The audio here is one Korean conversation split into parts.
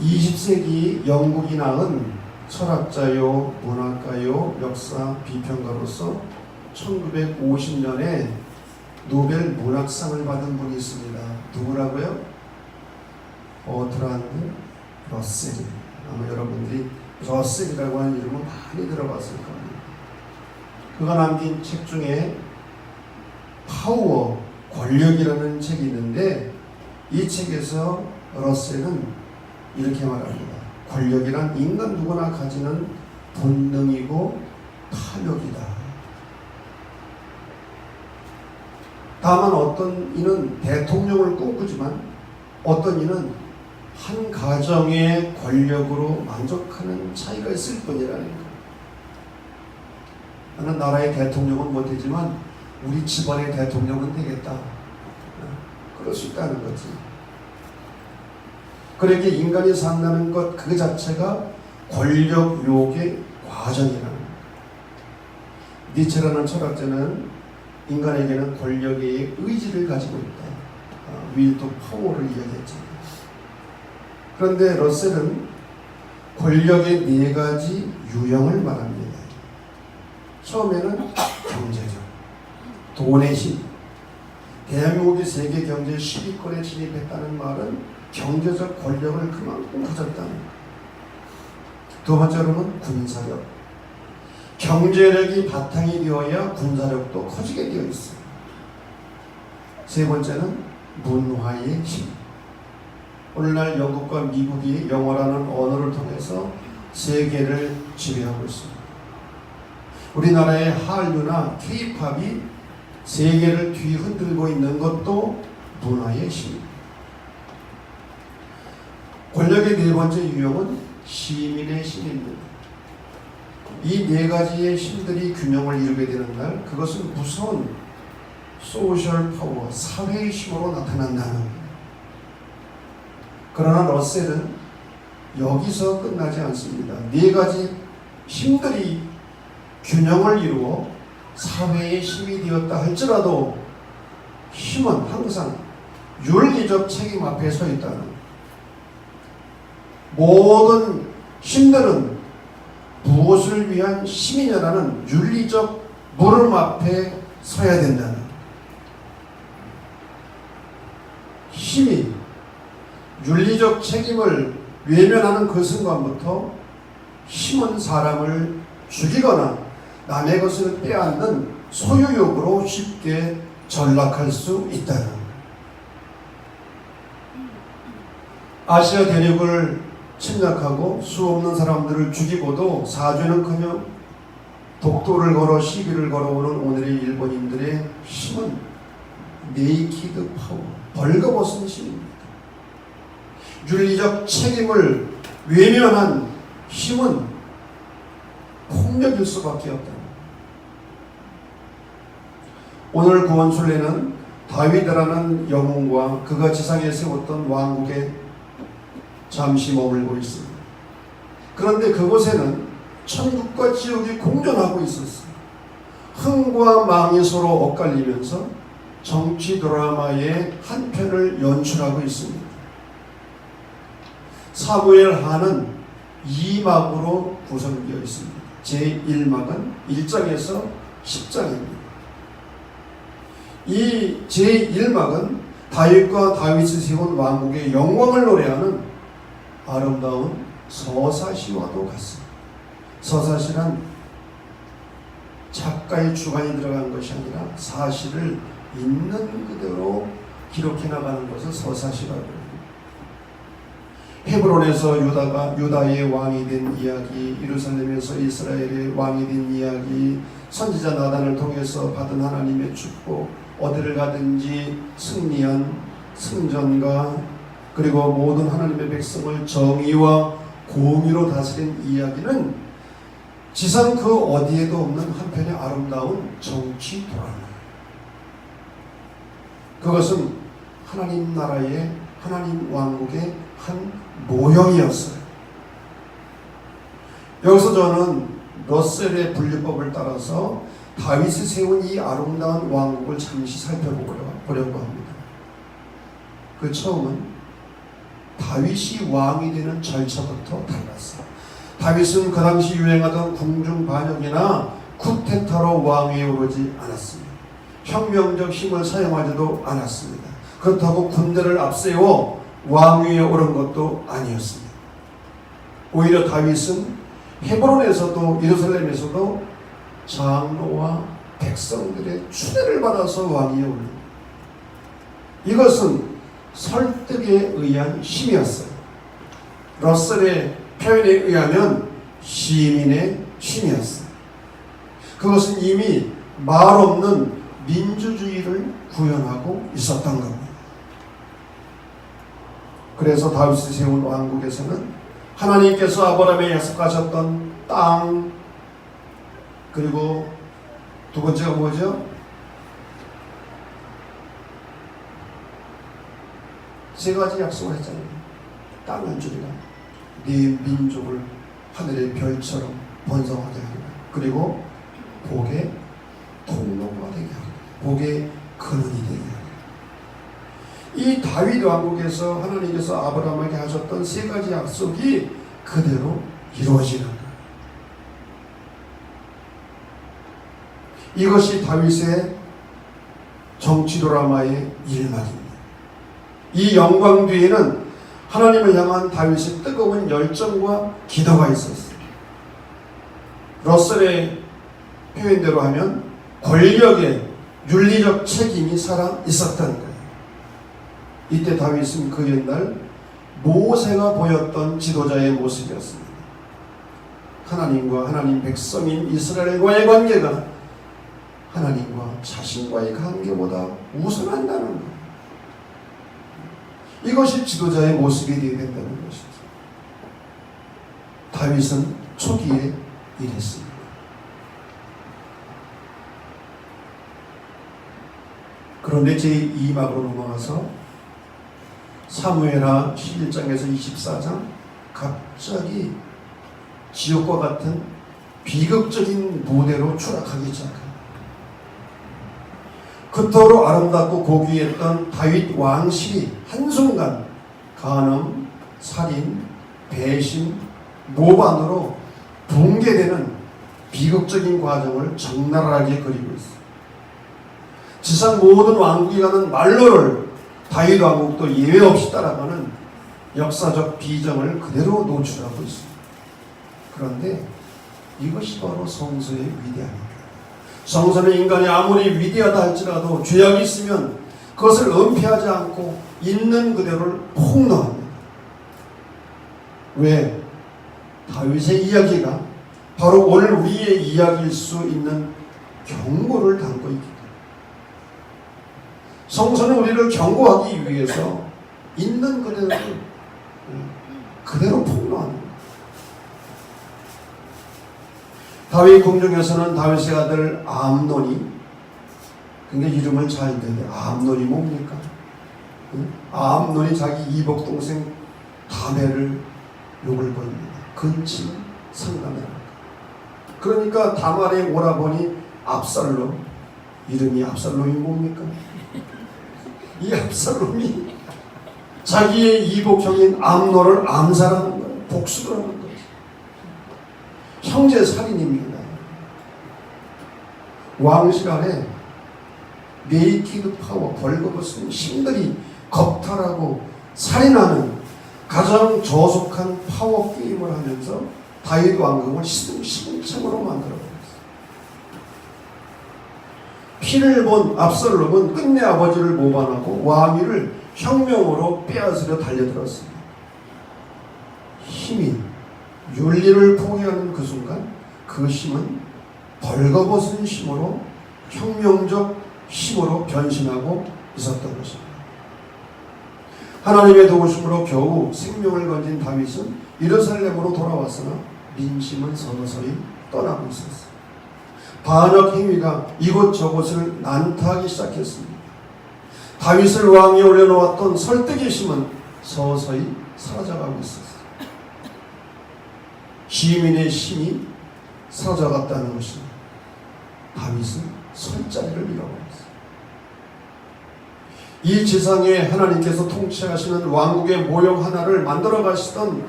20세기 영국이 낳은 철학자요, 문학가요, 역사 비평가로서 1950년에 노벨 문학상을 받은 분이 있습니다. 누구라고요? 어트란드 러셀. 아마 여러분들이 러셀이라고 하는 이름은 많이 들어봤을 겁니다. 그가 남긴 책 중에 파워, 권력이라는 책이 있는데 이 책에서 러셀은 이렇게 말합니다. 권력이란 인간 누구나 가지는 본능이고 탐욕이다. 다만 어떤 이는 대통령을 꿈꾸지만 어떤 이는 한 가정의 권력으로 만족하는 차이가 있을 뿐이라는 것. 나는 나라의 대통령은 못되지만 우리 집안의 대통령은 되겠다. 그럴 수 있다는 거지. 그렇게 인간이 산다는 것 그 자체가 권력 욕의 과정이라는 것. 니체라는 철학자는 인간에게는 권력의 의지를 가지고 있다. 아, will to power를 이야기했잖아요. 그런데 러셀은 권력의 네 가지 유형을 말합니다. 처음에는 경제적, 돈의 힘. 대한민국이 세계 경제 10위권에 진입했다는 말은 경제적 권력을 그만큼 가졌다는 것. 두 번째로는 군사력. 경제력이 바탕이 되어야 군사력도 커지게 되어 있어요. 세 번째는 문화의 힘. 오늘날 영국과 미국이 영어라는 언어를 통해서 세계를 지배하고 있습니다. 우리나라의 한류나 케이팝이 세계를 뒤흔들고 있는 것도 문화의 힘입니다. 권력의 네 번째 유형은 시민의 힘입니다. 이 네 가지의 힘들이 균형을 이루게 되는 날, 그것은 무서운 소셜 파워, 사회의 힘으로 나타난다는. 그러나 러셀은 여기서 끝나지 않습니다. 네 가지 힘들이 균형을 이루어 사회의 힘이 되었다 할지라도 힘은 항상 윤리적 책임 앞에 서 있다는. 모든 힘들은 무엇을 위한 힘이냐라는 윤리적 물음 앞에 서야 된다는. 힘이 윤리적 책임을 외면하는 그 순간부터 힘은 사람을 죽이거나 남의 것을 빼앗는 소유욕으로 쉽게 전락할 수 있다는. 아시아 대륙을 침략하고 수 없는 사람들을 죽이고도 사죄는커녕 독도를 걸어 시비를 걸어오는 오늘의 일본인들의 힘은 네이키드 파워, 벌거벗은 힘입니다. 윤리적 책임을 외면한 힘은 폭력일 수밖에 없다. 오늘 구원순례는 다윗이라는 영웅과 그가 지상에 세웠던 왕국에 잠시 머물고 있습니다. 그런데 그곳에는 천국과 지옥이 공존하고 있었어요. 흥과 망이 서로 엇갈리면서 정치 드라마의 한 편을 연출하고 있습니다. 사무엘 하는 2막으로 구성되어 있습니다. 제1막은 1장에서 10장입니다. 이 제1막은 다윗과 다윗이 세운 왕국의 영광을 노래하는 아름다운 서사시와도 같습니다. 서사시란 작가의 주관이 들어간 것이 아니라 사실을 있는 그대로 기록해 나가는 것을 서사시라고. 헤브론에서 유다가 유다의 왕이 된 이야기, 예루살렘에서 이스라엘의 왕이 된 이야기, 선지자 나단을 통해서 받은 하나님의 축복, 어디를 가든지 승리한 승전가, 그리고 모든 하나님의 백성을 정의와 공의로 다스린 이야기는 지상 그 어디에도 없는 한편의 아름다운 정치 드라마. 그것은 하나님 나라의 하나님 왕국의 한 모형이었어요. 여기서 저는 러셀의 분류법을 따라서 다윗이 세운 이 아름다운 왕국을 잠시 살펴보려고 합니다. 그 처음은 다윗이 왕이 되는 절차부터 달랐어. 다윗은 그 당시 유행하던 궁중 반역이나 쿠데타로 왕위에 오르지 않았습니다. 혁명적 힘을 사용하지도 않았습니다. 그렇다고 군대를 앞세워 왕위에 오른 것도 아니었습니다. 오히려 다윗은 헤브론에서도 예루살렘에서도 장로와 백성들의 추대를 받아서 왕위에 오릅니다. 이것은 설득에 의한 힘이었어요. 러셀의 표현에 의하면 시민의 힘이었어요. 그것은 이미 말 없는 민주주의를 구현하고 있었던 겁니다. 그래서 다윗이 세운 왕국에서는 하나님께서 아브라함에 약속하셨던 땅 그리고 두 번째가 뭐죠? 세 가지 약속을 했잖아요. 땅을 주리라. 네 민족을 하늘의 별처럼 번성하게 하리라. 그리고 복의 통로가 되게 하리라. 복의 근원이 되게 하리라. 이 다윗 왕국에서 하나님께서 아브라함에게 하셨던 세 가지 약속이 그대로 이루어지는. 이것이 다윗의 정치 드라마의 일막입니다. 이 영광 뒤에는 하나님을 향한 다윗의 뜨거운 열정과 기도가 있었어요. 러셀의 표현대로 하면 권력의 윤리적 책임이 살아 있었던 거예요. 이때 다윗은 그 옛날 모세가 보였던 지도자의 모습이었습니다. 하나님과 하나님 백성인 이스라엘과의 관계가 하나님과 자신과의 관계보다 우선한다는 것. 이것이 지도자의 모습이 되어야 된다는 것이죠. 다윗은 초기에 이랬습니다. 그런데 제2막으로 넘어가서 사무엘하 11장에서 24장 갑자기 지옥과 같은 비극적인 무대로 추락하기 시작합니다. 그토록 아름답고 고귀했던 다윗 왕실이 한순간 간음, 살인, 배신, 모반으로 붕괴되는 비극적인 과정을 적나라하게 그리고 있습니다. 지상 모든 왕국이 가는 말로를 다윗 왕국도 예외 없이 따라가는 역사적 비정을 그대로 노출하고 있습니다. 그런데 이것이 바로 성서의 위대함입니다. 성서는 인간이 아무리 위대하다 할지라도 죄악이 있으면 그것을 은폐하지 않고 있는 그대로를 폭로합니다. 왜? 다윗의 이야기가 바로 오늘 우리의 이야기일 수 있는 경고를 담고 있기 때문에 성서는 우리를 경고하기 위해서 있는 그대로 그대로 거예요. 다윗 궁중에서는 다윗의 아들 암논이 굉장히 이름을 잘 대는데 암논이 뭡니까? 응? 암논이 자기 이복 동생 다메를 욕을 벌입니다. 근친 상담을 그러니까 다말의 오라버니 압살롬 이름이 압살롬이 뭡니까? 이 압살롬이 자기의 이복형인 암노를 암살하는 거예요. 복수를 하는 거예요. 형제 살인입니다. 왕실 안에 네이키드 파워 벌거벗은 신들이 겁탈하고 살인하는 가장 저속한 파워 게임을 하면서 다윗 왕국을 시궁창으로 만들어버렸어요. 피를 본 압살롬은 끝내 아버지를 모반하고 왕위를 혁명으로 빼앗으려 달려들었습니다. 힘이 윤리를 포기하는 그 순간 그 힘은 벌거벗은 힘으로 혁명적 힘으로 변신하고 있었던 것입니다. 하나님의 도우심으로 겨우 생명을 건진 다윗은 예루살렘으로 돌아왔으나 민심은 서서히 떠나고 있었습니다. 반역 행위가 이곳저곳을 난타하기 시작했습니다. 다윗을 왕위에 올려놓았던 설득의 힘은 서서히 사라져가고 있었습니다. 시민의 힘이 사라져갔다는 것입니다. 다윗은 설 자리를 잃어버렸어요. 이 지상에 하나님께서 통치하시는 왕국의 모형 하나를 만들어 가시던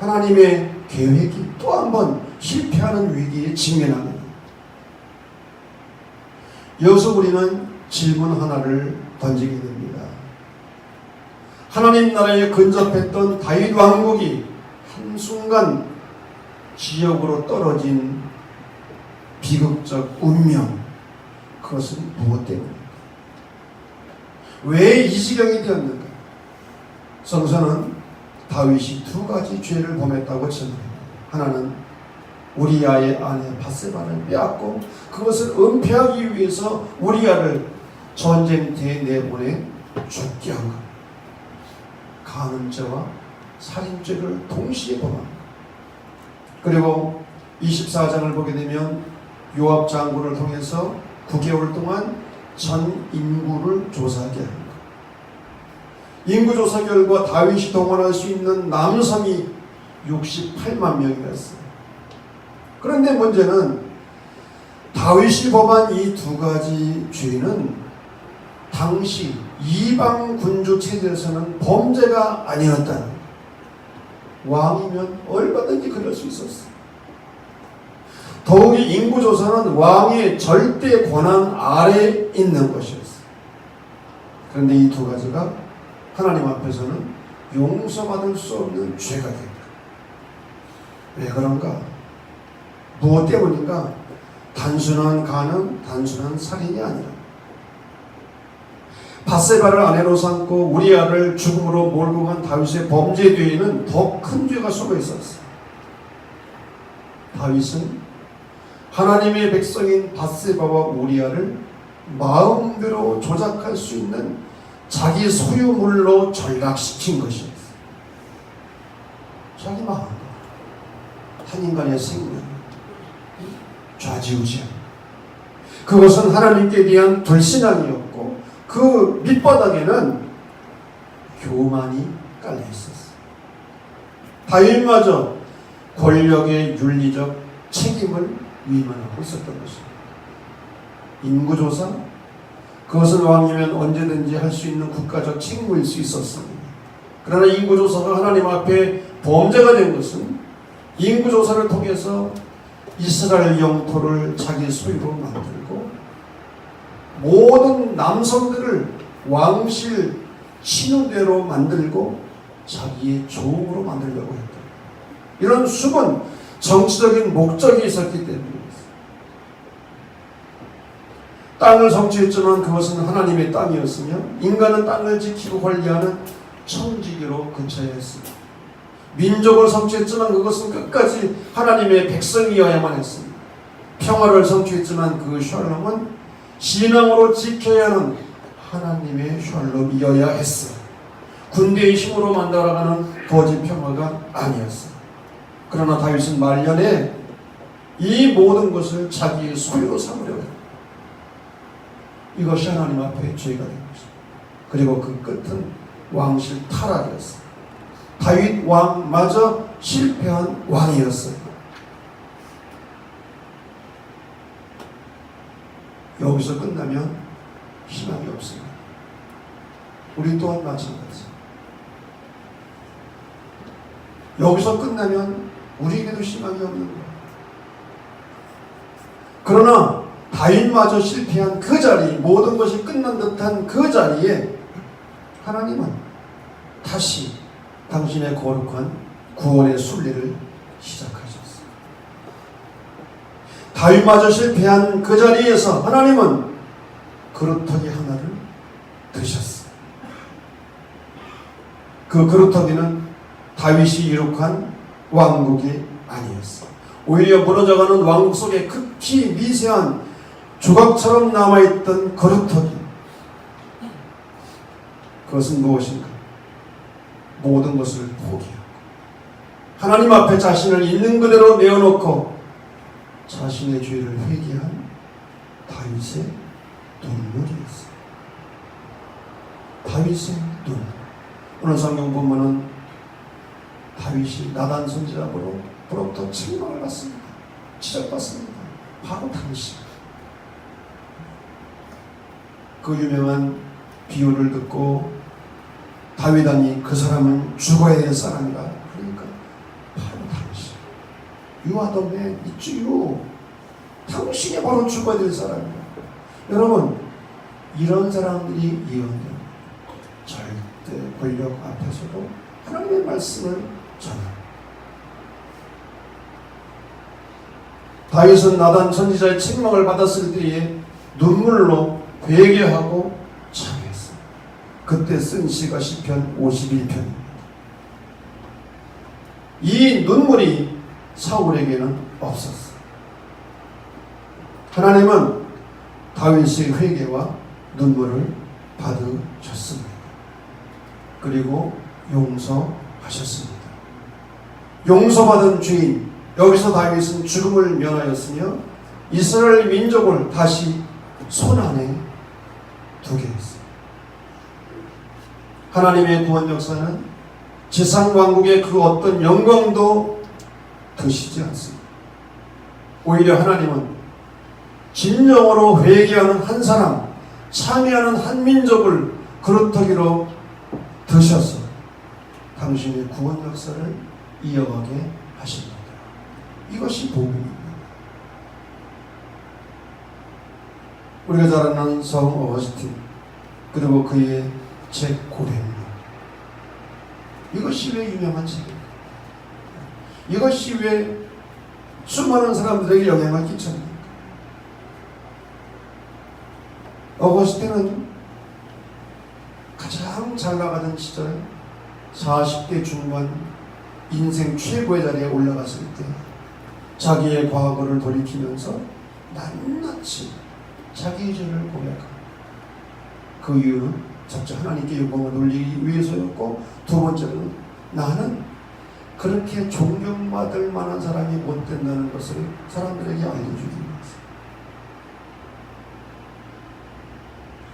하나님의 계획이 또 한 번 실패하는 위기에 직면합니다. 여기서 우리는 질문 하나를 던지게 됩니다. 하나님 나라에 근접했던 다윗 왕국이 한순간 지역으로 떨어진 비극적 운명 그것은 무엇 때문입니까? 왜 이 지경이 되었는가? 성서는 다윗이 두 가지 죄를 범했다고 전합니다. 하나는 우리아의 아내 바세바를 빼앗고 그것을 은폐하기 위해서 우리아를 전쟁터에 내보내 죽게 한 것. 간음죄와 살인죄를 동시에 범합니다. 그리고 24장을 보게 되면 요압 장군을 통해서 9개월 동안 전 인구를 조사하게 합니다. 인구 조사 결과 다윗이 동원할 수 있는 남섬이 68만 명이었어요. 그런데 문제는 다윗이 범한 이 두 가지 죄는 당시 이방 군주 체제에서는 범죄가 아니었다는. 왕이면 얼마든지 그럴 수 있었어요. 더욱이 인구 조사는 왕의 절대 권한 아래에 있는 것이었어요. 그런데 이 두 가지가 하나님 앞에서는 용서받을 수 없는 죄가 됩니다. 왜 그런가? 무엇 때문인가? 단순한 간음, 단순한 살인이 아니라 바세바를 아내로 삼고 우리아를 죽음으로 몰고 간 다윗의 범죄 뒤에는 더 큰 죄가 숨어 있었어요. 다윗은 하나님의 백성인 바세바와 우리아를 마음대로 조작할 수 있는 자기 소유물로 전락시킨 것이었어요. 자기 마음, 한 인간의 생명, 좌지우지. 그것은 하나님께 대한 불신앙이었고 그 밑바닥에는 교만이 깔려 있었어요. 다윗마저 권력의 윤리적 책임을 위반하고 있었던 것입니다. 인구조사, 그것은 왕이면 언제든지 할 수 있는 국가적 책무일 수 있었습니다. 그러나 인구조사가 하나님 앞에 범죄가 된 것은 인구조사를 통해서 이스라엘 영토를 자기 소유로 만들고 모든 남성들을 왕실 신우대로 만들고 자기의 종으로 만들려고 했다. 이런 숨은 정치적인 목적이 있었기 때문입니다. 땅을 성취했지만 그것은 하나님의 땅이었으며 인간은 땅을 지키고 관리하는 청지기로 근처에 했습니다. 민족을 성취했지만 그것은 끝까지 하나님의 백성이어야만 했습니다. 평화를 성취했지만 그 샬롬은 신앙으로 지켜야 하는 하나님의 샬롬이어야 했어. 군대의 힘으로 만들어가는 거짓 평화가 아니었어. 그러나 다윗은 말년에 이 모든 것을 자기의 소유로 삼으려고 했다. 이것이 하나님 앞에 죄가 된 것입니다. 그리고 그 끝은 왕실 타락이었어. 다윗 왕마저 실패한 왕이었어요. 여기서 끝나면 희망이 없습니다. 우리 또한 마찬가지. 여기서 끝나면 우리에게도 희망이 없는 거예요. 그러나 다윗마저 실패한 그 자리, 모든 것이 끝난 듯한 그 자리에 하나님은 다시 당신의 거룩한 구원의 순례를 시작하셨어 요. 다윗마저 실패한 그 자리에서 하나님은 그루터기 하나를 드셨어요. 그 그루터기는 다윗이 이룩한 왕국이 아니었어. 오히려 무너져가는 왕국 속에 극히 미세한 조각처럼 남아있던 거루터기. 그것은 무엇인가? 모든 것을 포기하고 하나님 앞에 자신을 있는 그대로 내어놓고 자신의 죄를 회개한 다윗의 눈물이었어요. 다윗의 눈. 오늘 성경 본문은 다윗이 나단 선지자로부터 책망을 받습니다. 지적받습니다. 바로 당신. 그 유명한 비유를 듣고 다윗왕이 그 사람은 죽어야 될 사람이라 You are the man, it's you 당신이 바로 죽어야 될 사람이야 여러분 이런 사람들이 예언된 절대 권력 앞에서도 하나님의 말씀을 전합니다 다윗은 나단 선지자의 책망을 받았을 때에 눈물로 회개하고 참했어. 그때 쓴 시가 시편 51편입니다. 이 눈물이 사울에게는 없었어. 하나님은 다윗의 회개와 눈물을 받으셨습니다. 그리고 용서하셨습니다. 용서받은 주인 여기서 다윗은 죽음을 면하였으며 이스라엘 민족을 다시 손 안에 두게 했어요. 하나님의 구원 역사는 지상 왕국의 그 어떤 영광도 드시지 않습니다. 오히려 하나님은 진정으로 회개하는 한 사람, 참여하는 한 민족을 그릇하기로 드셔서 당신의 구원 역사를 이어가게 하십니다. 이것이 복음입니다. 우리가 잘 아는 성 어거스틴 그리고 그의 책 고백론 이것이 왜 유명한 책입니까? 이것이 왜 수많은 사람들에게 영향을 끼쳤습니까? 어거스틴은 가장 잘 나가던 시절 40대 중반 인생 최고의 자리에 올라갔을 때 자기의 과거를 돌이키면서 낱낱이 자기의 죄를 고백하고 그 이유는 첫째 하나님께 영광을 돌리기 위해서였고 두 번째는 나는 그렇게 존경받을 만한 사람이 못 된다는 것을 사람들에게 알려주기 위해서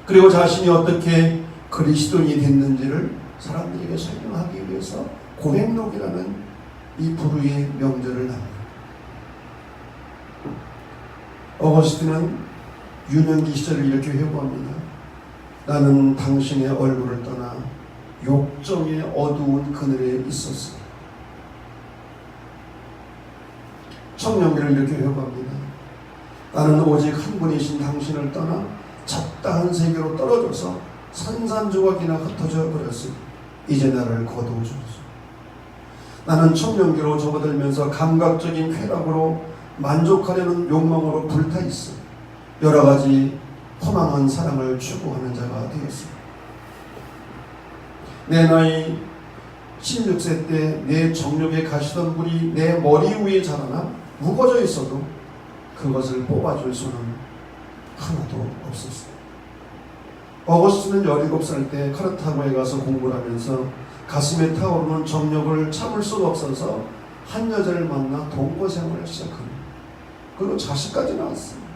그리고 자신이 어떻게 그리스도인이 됐는지를 사람들에게 설명하기 위해서 고백록이라는 이 부르의 명절을 납니다. 어거스틴은 유년기 시절을 이렇게 회고합니다. 나는 당신의 얼굴을 떠나 욕정의 어두운 그늘에 있었어. 청년기를 이렇게 회고합니다. 나는 오직 한 분이신 당신을 떠나 잡다한 세계로 떨어져서 산산조각이나 흩어져 버렸으니 이제 나를 거두어 주소서. 나는 청년기로 접어들면서 감각적인 쾌락으로 만족하려는 욕망으로 불타 있어 여러 가지 허망한 사랑을 추구하는 자가 되었습니다. 내 나이 16세 때 내 정력에 가시던 불이 내 머리 위에 자라나 무거져 있어도 그것을 뽑아줄 수는 하나도 없었어요. 어거스트는 17살 때 카르타고에 가서 공부를 하면서 가슴에 타오르는 정력을 참을 수가 없어서 한 여자를 만나 동거 생활을 시작합니다. 그리고 자식까지 낳았습니다.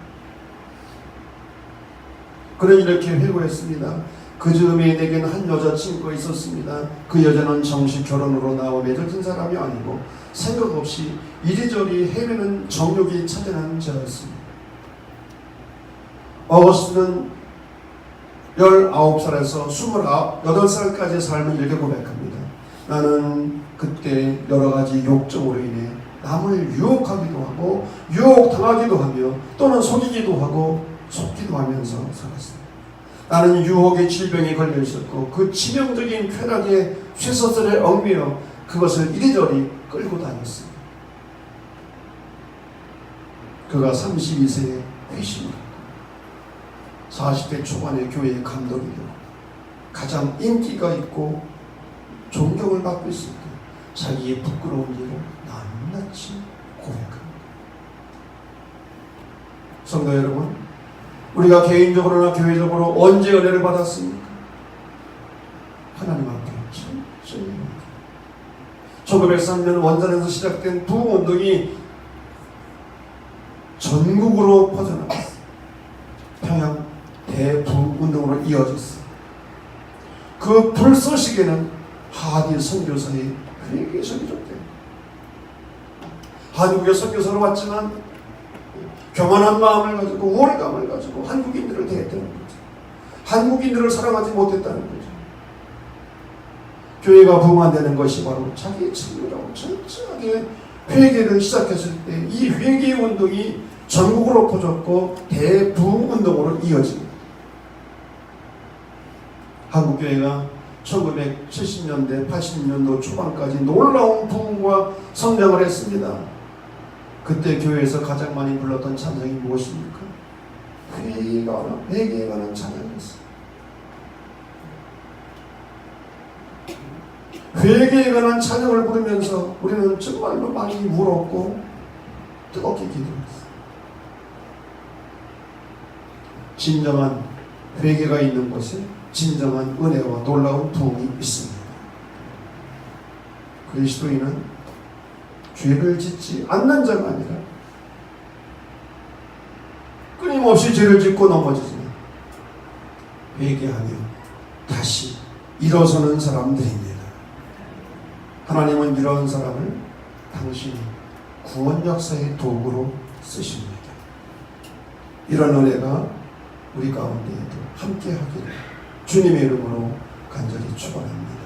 그는 이렇게 회고했습니다. 그 즈음에 내게는 한 여자친구가 있었습니다. 그 여자는 정식 결혼으로 나와 맺어진 사람이 아니고 생각 없이 이리저리 헤매는 정욕이 찾아난 자였습니다. 어거스트는 19살에서 28살까지의 삶을 이렇게 고백합니다. 나는 그때 여러 가지 욕정으로 인해 남을 유혹하기도 하고 유혹당하기도 하며 또는 속이기도 하고 속기도 하면서 살았습니다. 나는 유혹의 질병에 걸려 있었고 그 치명적인 쾌락의 쇠서슬에 얽매여 그것을 이리저리 끌고 다녔습니다. 그가 32세에 회심을 했고 40대 초반에 교회의 감독이 되고 가장 인기가 있고 존경을 받고 있을 때 자기의 부끄러운 일을 낱낱이 고백합니다. 성도 여러분, 우리가 개인적으로나 교회적으로 언제 은혜를 받았습니까? 하나님 앞에 천천히 1903년 원산에서 시작된 부흥 운동이 전국으로 퍼져나갔습니다. 평양 대부운동으로 이어졌습니다. 그 불쏘시개는 하디 선교사의 회개 선교적입니다. 한국의 선교사로 왔지만 교만한 마음을 가지고 우월감을 가지고 한국인들을 대했다는 거죠. 한국인들을 사랑하지 못했다는 거죠. 교회가 부흥되는 것이 바로 자기 책임이라고 철저하게 회개를 시작했을 때 이 회개 운동이 전국으로 퍼졌고 대부흥 운동으로 이어집니다. 한국 교회가 1970년대, 80년도 초반까지 놀라운 부흥과 성장을 했습니다. 그때 교회에서 가장 많이 불렀던 찬양이 무엇입니까? 회개가 관한, 회개에 관한 찬양이었어요. 회개에 관한 찬양을 부르면서 우리는 정말로 많이 울었고 뜨겁게 기도했어요. 진정한 회개가 있는 곳에 진정한 은혜와 놀라운 부흥이 있습니다. 그리스도인은 죄를 짓지 않는 자가 아니라 끊임없이 죄를 짓고 넘어지지만 회개하며 다시 일어서는 사람들입니다. 하나님은 이런 사람을 당신이 구원 역사의 도구로 쓰십니다. 이런 은혜가 우리 가운데에도 함께 하기를 주님의 이름으로 간절히 축원합니다.